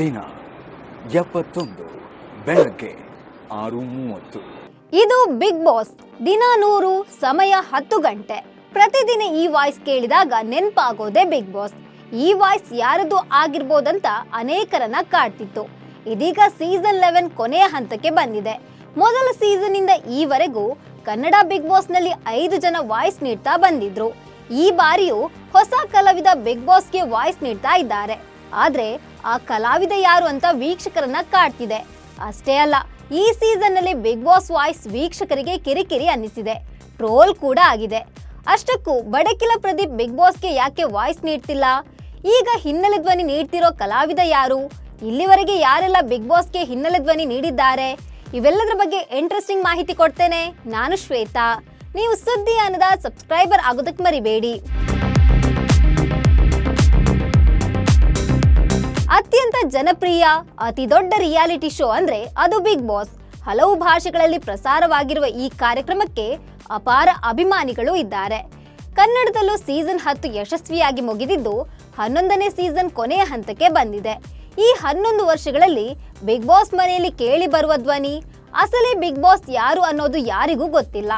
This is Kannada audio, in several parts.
ದಿನ ಎಪ್ಪತ್ತೊಂದು ಬೆಳಗ್ಗೆ ಆರು ಮೂವತ್ತು ಇದು ಬಿಗ್ ಬಾಸ್ ದಿನ ನೂರು, ಸಮಯ ಹತ್ತು ಗಂಟೆ. ಪ್ರತಿದಿನ ಈ ವಾಯ್ಸ್ ಕೇಳಿದಾಗ ನೆನಪಾಗೋದೇ ಬಿಗ್ ಬಾಸ್ ಈ ವಾಯ್ಸ್ ಯಾರದು ಆಗಿರ್ಬೋದಂತ ಅನೇಕರನ್ನ ಕಾಡ್ತಿತ್ತು. ಇದೀಗ ಸೀಸನ್ ಲೆವೆನ್ ಕೊನೆಯ ಹಂತಕ್ಕೆ ಬಂದಿದೆ. ಮೊದಲ ಸೀಸನ್ ಇಂದ ಈವರೆಗೂ ಕನ್ನಡ ಬಿಗ್ ಬಾಸ್ನಲ್ಲಿ ಐದು ಜನ ವಾಯ್ಸ್ ನೀಡ್ತಾ ಬಂದಿದ್ರು. ಈ ಬಾರಿಯೂ ಹೊಸ ಕಲಾವಿದ ಬಿಗ್ ಬಾಸ್ಗೆ ವಾಯ್ಸ್ ನೀಡ್ತಾ ಇದ್ದಾರೆ. ಆದ್ರೆ ಆ ಕಲಾವಿದ ಯಾರು ಅಂತ ವೀಕ್ಷಕರನ್ನ ಕಾಡ್ತಿದೆ ಅಷ್ಟೇ ಅಲ್ಲ, ಈ ಸೀಸನ್ನಲ್ಲಿ ಬಿಗ್ ಬಾಸ್ ವಾಯ್ಸ್ ವೀಕ್ಷಕರಿಗೆ ಕಿರಿಕಿರಿ ಅನ್ನಿಸಿದೆ. ಟ್ರೋಲ್ ಕೂಡ ಆಗಿದೆ. ಅಷ್ಟಕ್ಕೂ ಬಡಕಿಲ ಪ್ರದೀಪ್ ಬಿಗ್ ಬಾಸ್ಗೆ ಯಾಕೆ ವಾಯ್ಸ್ ನೀಡ್ತಿಲ್ಲ? ಈಗ ಹಿನ್ನೆಲೆ ಧ್ವನಿ ನೀಡ್ತಿರೋ ಕಲಾವಿದ ಯಾರು? ಇಲ್ಲಿವರೆಗೆ ಯಾರೆಲ್ಲ ಬಿಗ್ ಬಾಸ್ಗೆ ಹಿನ್ನೆಲೆ ಧ್ವನಿ ನೀಡಿದ್ದಾರೆ? ಇವೆಲ್ಲದರ ಬಗ್ಗೆ ಇಂಟ್ರೆಸ್ಟಿಂಗ್ ಮಾಹಿತಿ ಕೊಡ್ತೇನೆ. ನಾನು ಶ್ವೇತಾ. ನೀವು ಸುದ್ದಿ ಅನ್ನದ ಸಬ್ಸ್ಕ್ರೈಬರ್ ಆಗೋದಕ್ಕೆ ಮರಿಬೇಡಿ. ಜನಪ್ರಿಯ, ಅತಿ ದೊಡ್ಡ ರಿಯಾಲಿಟಿ ಶೋ ಅಂದ್ರೆ ಅದು ಬಿಗ್ ಬಾಸ್ ಹಲವು ಭಾಷೆಗಳಲ್ಲಿ ಪ್ರಸಾರವಾಗಿರುವ ಈ ಕಾರ್ಯಕ್ರಮಕ್ಕೆ ಅಪಾರ ಅಭಿಮಾನಿಗಳು ಇದ್ದಾರೆ. ಕನ್ನಡದಲ್ಲೂ ಸೀಸನ್ ಹತ್ತು ಯಶಸ್ವಿಯಾಗಿ ಮುಗಿದಿದ್ದು, ಹನ್ನೊಂದನೇ ಸೀಸನ್ ಕೊನೆಯ ಹಂತಕ್ಕೆ ಬಂದಿದೆ. ಈ ಹನ್ನೊಂದು ವರ್ಷಗಳಲ್ಲಿ ಬಿಗ್ ಬಾಸ್ ಮನೆಯಲ್ಲಿ ಕೇಳಿ ಬರುವ ಧ್ವನಿ, ಅಸಲಿ ಬಿಗ್ ಬಾಸ್ ಯಾರು ಅನ್ನೋದು ಯಾರಿಗೂ ಗೊತ್ತಿಲ್ಲ.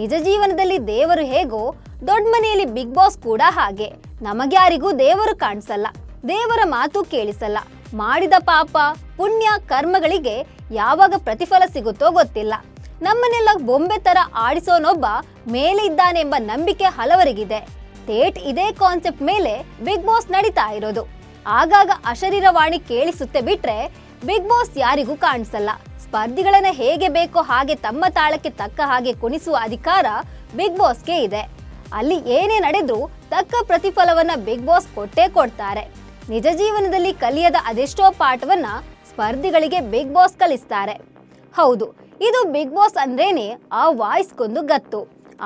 ನಿಜ ಜೀವನದಲ್ಲಿ ದೇವರು ಹೇಗೋ, ದೊಡ್ಡ ಮನೆಯಲ್ಲಿ ಬಿಗ್ ಬಾಸ್ ಕೂಡ ಹಾಗೆ. ನಮಗ್ಯಾರಿಗೂ ದೇವರು ಕಾಣಿಸಲ್ಲ, ದೇವರ ಮಾತು ಕೇಳಿಸಲ್ಲ. ಮಾಡಿದ ಪಾಪ ಪುಣ್ಯ ಕರ್ಮಗಳಿಗೆ ಯಾವಾಗ ಪ್ರತಿಫಲ ಸಿಗುತ್ತೋ ಗೊತ್ತಿಲ್ಲ. ನಮ್ಮನ್ನೆಲ್ಲ ಬೊಂಬೆ ತರ ಆಡಿಸೋನೊಬ್ಬ ಮೇಲೆ ಇದ್ದಾನೆಂಬ ನಂಬಿಕೆ ಹಲವರಿಗಿದೆ. ಥೇಟ್ ಇದೇ ಕಾನ್ಸೆಪ್ಟ್ ಮೇಲೆ ಬಿಗ್ ಬಾಸ್ ನಡೀತಾ ಇರೋದು. ಆಗಾಗ ಅಶರೀರವಾಣಿ ಕೇಳಿಸುತ್ತೆ ಬಿಟ್ರೆ ಬಿಗ್ ಬಾಸ್ ಯಾರಿಗೂ ಕಾಣಿಸಲ್ಲ. ಸ್ಪರ್ಧಿಗಳನ್ನ ಹೇಗೆ ಬೇಕೋ ಹಾಗೆ ತಮ್ಮ ತಾಳಕ್ಕೆ ತಕ್ಕ ಹಾಗೆ ಕುಣಿಸುವ ಅಧಿಕಾರ ಬಿಗ್ ಬಾಸ್ಗೆ ಇದೆ. ಅಲ್ಲಿ ಏನೇ ನಡೆದ್ರೂ ತಕ್ಕ ಪ್ರತಿಫಲವನ್ನ ಬಿಗ್ ಬಾಸ್ ಕೊಟ್ಟೇ ಕೊಡ್ತಾರೆ. ನಿಜ ಜೀವನದಲ್ಲಿ ಕಲಿಯದ ಅದೆಷ್ಟೋ ಪಾಠವನ್ನ ಸ್ಪರ್ಧಿಗಳಿಗೆ ಬಿಗ್ ಬಾಸ್ ಕಲಿಸ್ತಾರೆ. ಹೌದು, ಇದು ಬಿಗ್ ಬಾಸ್ ಅಂದ್ರೇನೆ ಆ ವಾಯ್ಸ್ಗೊಂದು ಗತ್ತು.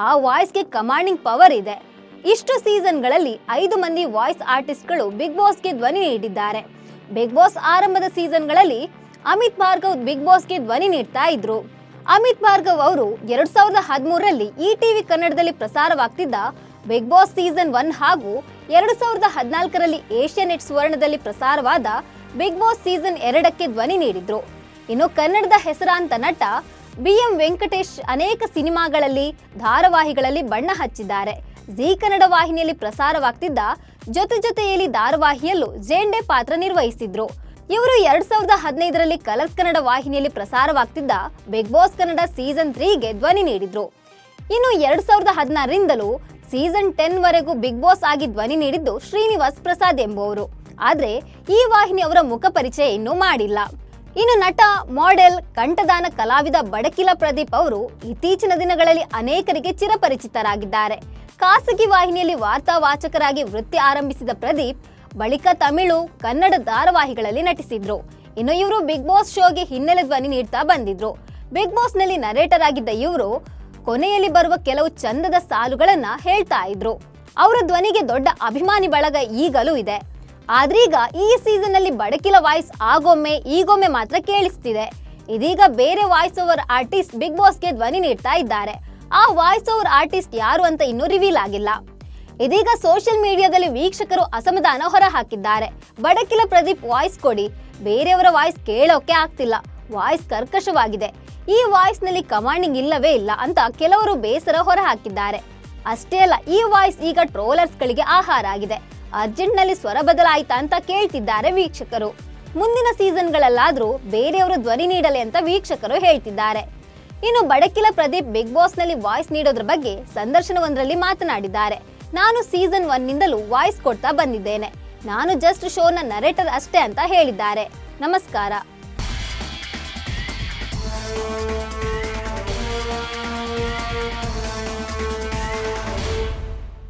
ಆ ವಾಯ್ಸ್ಗೆ ಕಮಾಂಡಿಂಗ್ ಪವರ್ ಇದೆ. ಇಷ್ಟು ಸೀಸನ್ಗಳಲ್ಲಿ ಐದು ಮಂದಿ ವಾಯ್ಸ್ ಆರ್ಟಿಸ್ಟ್ಗಳು ಬಿಗ್ ಬಾಸ್ಗೆ ಧ್ವನಿ ನೀಡಿದ್ದಾರೆ. ಬಿಗ್ ಬಾಸ್ ಆರಂಭದ ಸೀಸನ್ಗಳಲ್ಲಿ ಅಮಿತ್ ಭಾರ್ಗವ್ ಬಿಗ್ ಬಾಸ್ಗೆ ಧ್ವನಿ ನೀಡ್ತಾ ಇದ್ರು. ಅಮಿತ್ ಭಾರ್ಗವ್ ಅವರು ಎರಡ್ ಸಾವಿರದ ಹದಿಮೂರರಲ್ಲಿ ಈ ಟಿವಿ ಕನ್ನಡದಲ್ಲಿ ಪ್ರಸಾರವಾಗ್ತಿದ್ದ ಬಿಗ್ ಬಾಸ್ ಸೀಸನ್ ಒನ್ ಹಾಗೂ ಎರಡು ಸಾವಿರದ ಹದಿನಾಲ್ಕರಲ್ಲಿ ಏಷ್ಯಾ ನೆಟ್ ಸುವರ್ಣದಲ್ಲಿ ಪ್ರಸಾರವಾದ ಬಿಗ್ ಬಾಸ್ ಸೀಸನ್ ಎರಡಕ್ಕೆ ಧ್ವನಿ ನೀಡಿದ್ರು. ಇನ್ನು ಕನ್ನಡದ ಹೆಸರಾಂತ ನಟ ಬಿ ಎಂ ವೆಂಕಟೇಶ್ ಅನೇಕ ಸಿನಿಮಾಗಳಲ್ಲಿ ಧಾರಾವಾಹಿಗಳಲ್ಲಿ ಬಣ್ಣ ಹಚ್ಚಿದ್ದಾರೆ. ಜಿ ಕನ್ನಡ ವಾಹಿನಿಯಲ್ಲಿ ಪ್ರಸಾರವಾಗ್ತಿದ್ದ ಜೊತೆ ಜೊತೆಯಲ್ಲಿ ಧಾರಾವಾಹಿಯಲ್ಲೂ ಜೇಂಡೆ ಪಾತ್ರ ನಿರ್ವಹಿಸಿದ್ರು. ಇವರು ಎರಡ್ ಸಾವಿರದ ಹದಿನೈದರಲ್ಲಿ ಕಲರ್ಸ್ ಕನ್ನಡ ವಾಹಿನಿಯಲ್ಲಿ ಪ್ರಸಾರವಾಗ್ತಿದ್ದ ಬಿಗ್ ಬಾಸ್ ಕನ್ನಡ ಸೀಸನ್ ತ್ರೀಗೆ ಧ್ವನಿ ನೀಡಿದ್ರು. ಇನ್ನು ಎರಡ್ ಸಾವಿರದ ಹದಿನಾರರಿಂದಲೂ ಸೀಸನ್ ಟೆನ್ ವರೆಗೂ ಬಿಗ್ ಬಾಸ್ ಆಗಿ ಧ್ವನಿ ನೀಡಿದ್ದು ಶ್ರೀನಿವಾಸ್ ಪ್ರಸಾದ್ ಎಂಬುವರು ಆದ್ರೆ ಈ ವಾಹಿನಿ ಅವರ ಮುಖ ಪರಿಚಯ ಇನ್ನೂ ಮಾಡಿಲ್ಲ. ಇನ್ನು ನಟ, ಮಾಡೆಲ್, ಕಂಠದಾನ ಕಲಾವಿದ ಬಡಕಿಲ ಪ್ರದೀಪ್ ಅವರು ಇತ್ತೀಚಿನ ದಿನಗಳಲ್ಲಿ ಅನೇಕರಿಗೆ ಚಿರಪರಿಚಿತರಾಗಿದ್ದಾರೆ. ಖಾಸಗಿ ವಾಹಿನಿಯಲ್ಲಿ ವಾರ್ತಾವಾಚಕರಾಗಿ ವೃತ್ತಿ ಆರಂಭಿಸಿದ ಪ್ರದೀಪ್ ಬಳಿಕ ತಮಿಳು, ಕನ್ನಡ ಧಾರಾವಾಹಿಗಳಲ್ಲಿ ನಟಿಸಿದ್ರು. ಇನ್ನು ಇವರು ಬಿಗ್ ಬಾಸ್ ಶೋಗೆ ಹಿನ್ನೆಲೆ ಧ್ವನಿ ನೀಡ್ತಾ ಬಂದಿದ್ರು. ಬಿಗ್ ಬಾಸ್ನಲ್ಲಿ ನರೇಟರ್ ಆಗಿದ್ದ ಇವರು ಕೊನೆಯಲ್ಲಿ ಬರುವ ಕೆಲವು ಚಂದದ ಸಾಲುಗಳನ್ನ ಹೇಳ್ತಾ ಇದ್ರು. ಅವರ ಧ್ವನಿಗೆ ದೊಡ್ಡ ಅಭಿಮಾನಿ ಬಳಗ ಈಗಲೂ ಇದೆ. ಆದ್ರೀಗ ಈ ಸೀಸನ್ ಅಲ್ಲಿ ಬಡಕಿಲ ವಾಯ್ಸ್ ಆಗೊಮ್ಮೆ, ಈಗೊಮ್ಮೆ ಮಾತ್ರ ಕೇಳಿಸ್ತಿದೆ. ಇದೀಗ ಬೇರೆ ವಾಯ್ಸ್ ಓವರ್ ಆರ್ಟಿಸ್ಟ್ ಬಿಗ್ ಬಾಸ್ಗೆ ಧ್ವನಿ ನೀಡ್ತಾ ಇದ್ದಾರೆ. ಆ ವಾಯ್ಸ್ ಓವರ್ ಆರ್ಟಿಸ್ಟ್ ಯಾರು ಅಂತ ಇನ್ನೂ ರಿವೀಲ್ ಆಗಿಲ್ಲ. ಇದೀಗ ಸೋಷಿಯಲ್ ಮೀಡಿಯಾದಲ್ಲಿ ವೀಕ್ಷಕರು ಅಸಮಾಧಾನ ಹೊರ ಹಾಕಿದ್ದಾರೆ ಬಡಕಿಲ ಪ್ರದೀಪ್ ವಾಯ್ಸ್ ಕೊಡಿ. ಬೇರೆಯವರ ವಾಯ್ಸ್ ಕೇಳೋಕೆ ಆಗ್ತಿಲ್ಲ. ವಾಯ್ಸ್ ಕರ್ಕಶವಾಗಿದೆ. ಈ ವಾಯ್ಸ್ನಲ್ಲಿ ಕಮಾಂಡಿಂಗ್ ಇಲ್ಲವೇ ಇಲ್ಲ ಅಂತ ಕೆಲವರು ಬೇಸರ ಹೊರ ಹಾಕಿದ್ದಾರೆ ಅಷ್ಟೇ ಅಲ್ಲ, ಈ ವಾಯ್ಸ್ ಈಗ ಟ್ರೋಲರ್ಸ್ ಗಳಿಗೆ ಆಹಾರ ಆಗಿದೆ. ಅರ್ಜೆಂಟ್ನಲ್ಲಿ ಸ್ವರ ಬದಲಾಯಿತಾ ಅಂತ ಕೇಳ್ತಿದ್ದಾರೆ ವೀಕ್ಷಕರು. ಮುಂದಿನ ಸೀಸನ್ಗಳಲ್ಲಾದರೂ ಬೇರೆಯವರು ಧ್ವನಿ ನೀಡಲಿ ಅಂತ ವೀಕ್ಷಕರು ಹೇಳ್ತಿದ್ದಾರೆ. ಇನ್ನು ಬಡಕಿಲ ಪ್ರದೀಪ್ ಬಿಗ್ ಬಾಸ್ನಲ್ಲಿ ವಾಯ್ಸ್ ನೀಡೋದ್ರ ಬಗ್ಗೆ ಸಂದರ್ಶನವೊಂದರಲ್ಲಿ ಮಾತನಾಡಿದ್ದಾರೆ. ನಾನು ಸೀಸನ್ ಒನ್ ನಿಂದಲೂ ವಾಯ್ಸ್ ಕೊಡ್ತಾ ಬಂದಿದ್ದೇನೆ. ನಾನು ಜಸ್ಟ್ ಶೋನ ನರೇಟರ್ ಅಷ್ಟೇ ಅಂತ ಹೇಳಿದ್ದಾರೆ. ನಮಸ್ಕಾರ.